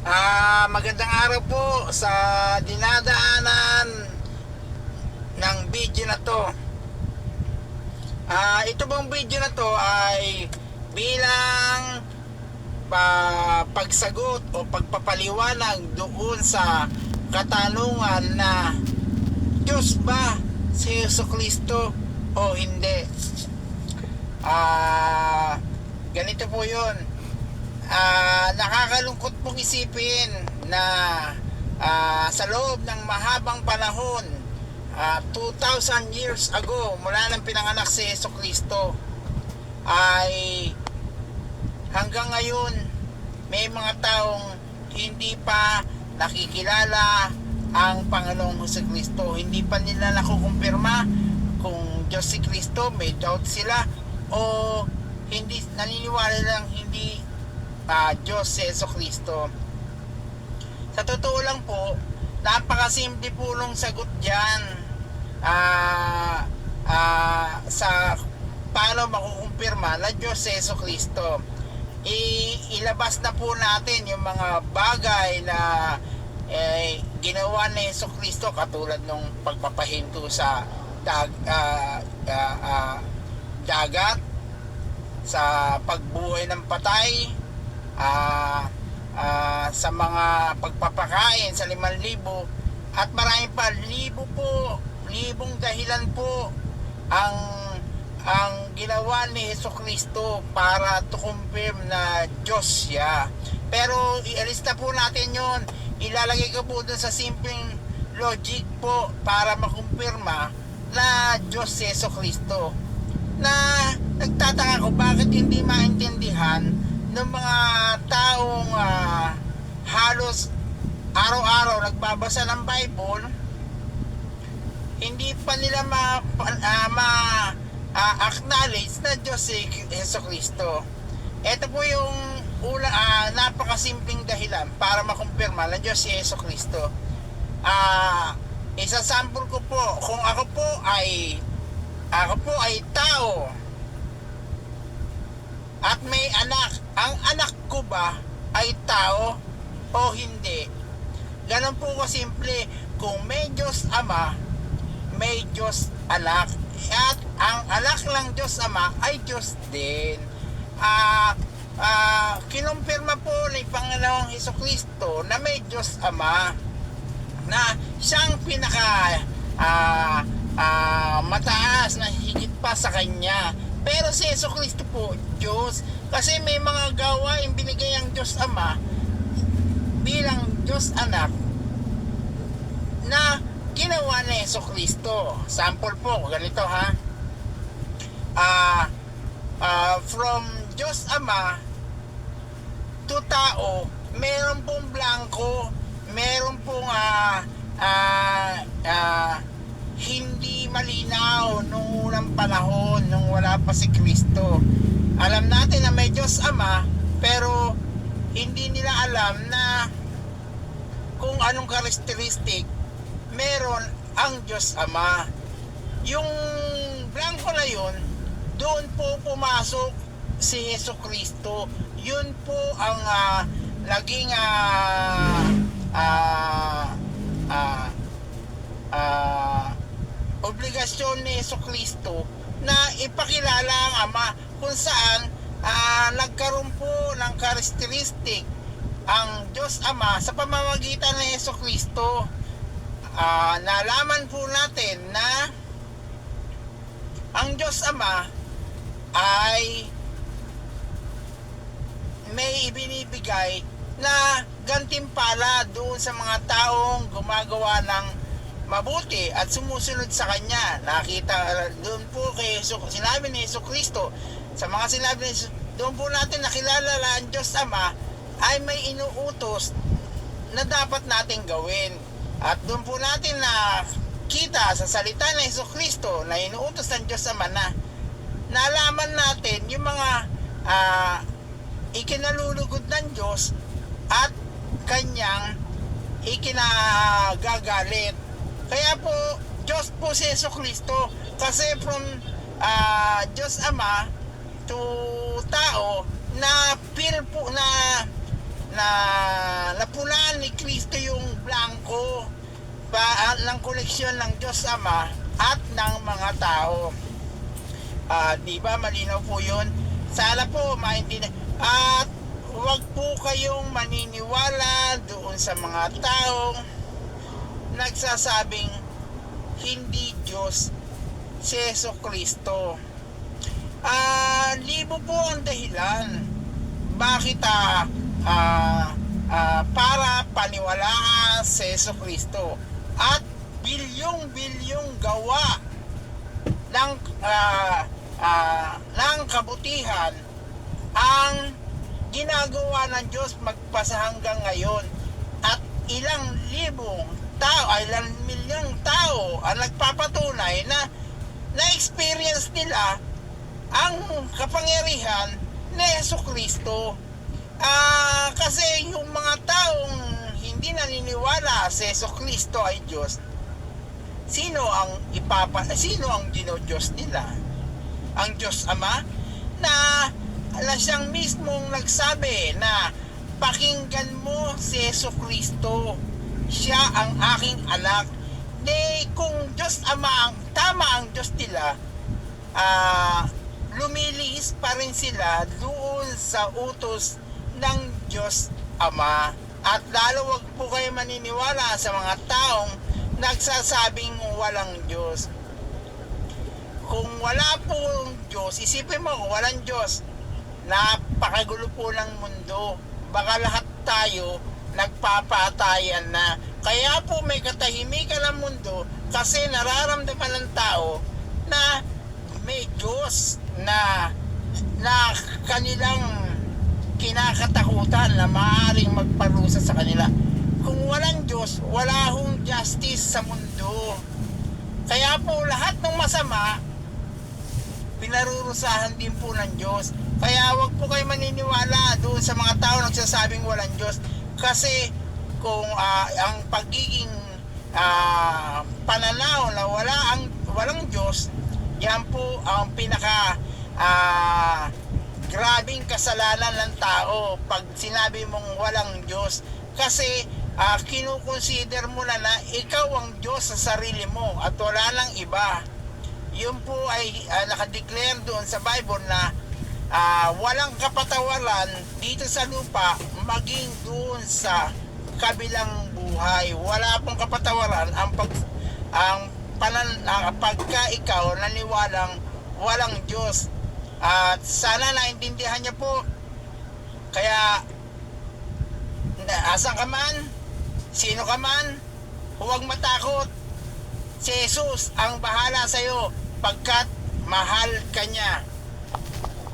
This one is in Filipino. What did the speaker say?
Ah, magandang araw po sa dinadaanan ng video na to. Ah, ito bang video na to ay bilang pa pagsagot o pagpapaliwanag doon sa katanungan na Diyos ba si Yeso Kristo o hindi? Ah, ganito po 'yon. Ah, nakakalungkot pong isipin na ah, sa loob ng mahabang panahon, ah, 2,000 years ago, mula nang pinanganak si Yeso Kristo, ay hanggang ngayon, may mga taong hindi pa nakikilala ang Panginoong Jose Kristo. Hindi pa nila nakukumpirma kung Diyos si Kristo, may doubt sila, o hindi naniniwala lang hindi ah, Diyos si Kristo. Sa totoo lang po, napakasimple po nung sagot dyan ah, ah, sa paano makukumpirma na Diyos si Kristo. I- ilabas na po natin yung mga bagay na eh, ginawa ni Yeso Kristo katulad nung pagpapahinto sa dag, ah, ah, ah, dagat sa pagbuhay ng patay ah, ah, sa mga pagpapakain sa 5,000 at marami pa libo po libong dahilan po ang ang ginawa ni Yeso Kristo para to confirm na Diyos siya. Pero ialis na po natin yon. Ilalagay ko po dun sa simpleng logic po para makumpirma na Diyos si Yeso Kristo. Na nagtataka ko bakit hindi maintindihan ng mga taong ah, halos araw-araw nagbabasa ng Bible hindi pa nila ma, ah, ma ah, acknowledge na Diyos si Yeso Kristo. Ito po yung ula, ah, napakasimpleng dahilan para makumpirma na Diyos si Yeso Kristo. Ah, isasample ko po, kung ako po ay ako po ay tao at may anak, ang anak ko ba ay tao o hindi? Ganon po kasimple, kung may Diyos Ama, may Diyos anak at ang anak ng Diyos Ama ay Diyos din. Ah, ah, kinumpirma po ni Panginoong Heso Kristo na may Diyos Ama na siyang pinaka ah, ah, mataas na higit pa sa kanya. Pero si Yeso Kristo po, Diyos, kasi may mga gawain binigay ang Diyos Ama bilang Diyos Anak na ginawa ni Yeso Kristo. Sample po, ganito ha. Ah, ah, from Diyos Ama to tao, meron pong blanco, meron pong ah, hindi malinaw nung unang panahon, nung wala pa si Kristo. Alam natin na may Diyos Ama, pero hindi nila alam na kung anong karakteristik meron ang Diyos Ama. Yung blanco na yun, doon po pumasok si Yeso Kristo. Yun po ang ah, naging ah, ah, ah, ah, obligasyon ni Yeso Kristo na ipakilala ang Ama kung saan ah, nagkaroon po ng karakteristik ang Diyos Ama sa pamamagitan ni Yeso Kristo. Ah, nalaman po natin na ang Diyos Ama ay may ibinibigay na gantimpala doon sa mga taong gumagawa ng mabuti at sumusunod sa Kanya. Nakita doon po kay Jesus, sinabi ni Yeso Kristo, sa mga sinabi ni Jesus, doon po natin nakilala na ang Diyos Ama ay may inuutos na dapat nating gawin. At doon po natin na kita sa salita ng Yeso Kristo na inuutos ng Diyos Ama na nalaman natin yung mga ah, ikinalulugod ng Diyos at kanyang ikinagagalit. Kaya po, Diyos po si Yeso Kristo kasi from ah, Diyos Ama to tao na feel po na na napunan ni Kristo yung blanco pa ng koleksyon ng Diyos Ama at ng mga tao. Ah, di ba malinaw po 'yun? Sana po maintindihan. At huwag po kayong maniniwala doon sa mga taong nagsasabing hindi Diyos si Yeso Kristo. Ah, libo po ang dahilan bakit ah, ah, ah, para paniwalaan si Yeso Kristo at bilyong-bilyong gawa ng ah, ah, ng kabutihan ang ginagawa ng Diyos magpasa hanggang ngayon at ilang libong tao, ay ilang milyong tao ang nagpapatunay na na-experience nila ang kapangyarihan ni Yeso Kristo. Ah, kasi yung mga taong hindi naniniwala sa Yeso Kristo ay Diyos, sino ang ipapa sino ang dino-Diyos nila? Ang Diyos Ama na ala siyang mismong nagsabi na pakinggan mo si Yeso Kristo. Siya ang aking anak. Di kung Diyos Ama ang tama ang Diyos nila, ah lumiliis pa rin sila doon sa utos ng Diyos Ama. At lalo wag po kayo maniniwala sa mga taong nagsasabing walang Diyos. Kung wala pong Diyos, isipin mo kung walang Diyos, napakagulo po ng mundo. Baka lahat tayo nagpapatayan na. Kaya po may katahimikan ng mundo kasi nararamdaman ng tao na may Diyos na na kanilang kinakatakutan na maaaring magparusa sa kanila. Kung walang Diyos, wala hong justice sa mundo. Kaya po lahat ng masama, pinarurusahan din po ng Diyos. Kaya wag po kayo maniniwala doon sa mga tao nagsasabing walang Diyos. Kasi kung ah, ang pagiging ah, pananaw na wala ang walang Diyos, yan po ang pinaka ah, grabing kasalanan ng tao pag sinabi mong walang Diyos. Kasi ah, kinukonsider mo na na ikaw ang Diyos sa sarili mo at wala nang iba. Yun po ay uh, nakadeclare doon sa Bible na ah, walang kapatawaran dito sa lupa maging doon sa kabilang buhay. Wala pong kapatawaran ang pag ang panan ang pagka ikaw naniwalang walang Diyos. At sana naintindihan niyo po. Kaya asan ka man, sino ka man, huwag matakot. Si Jesus ang bahala sa iyo pagkat mahal ka niya.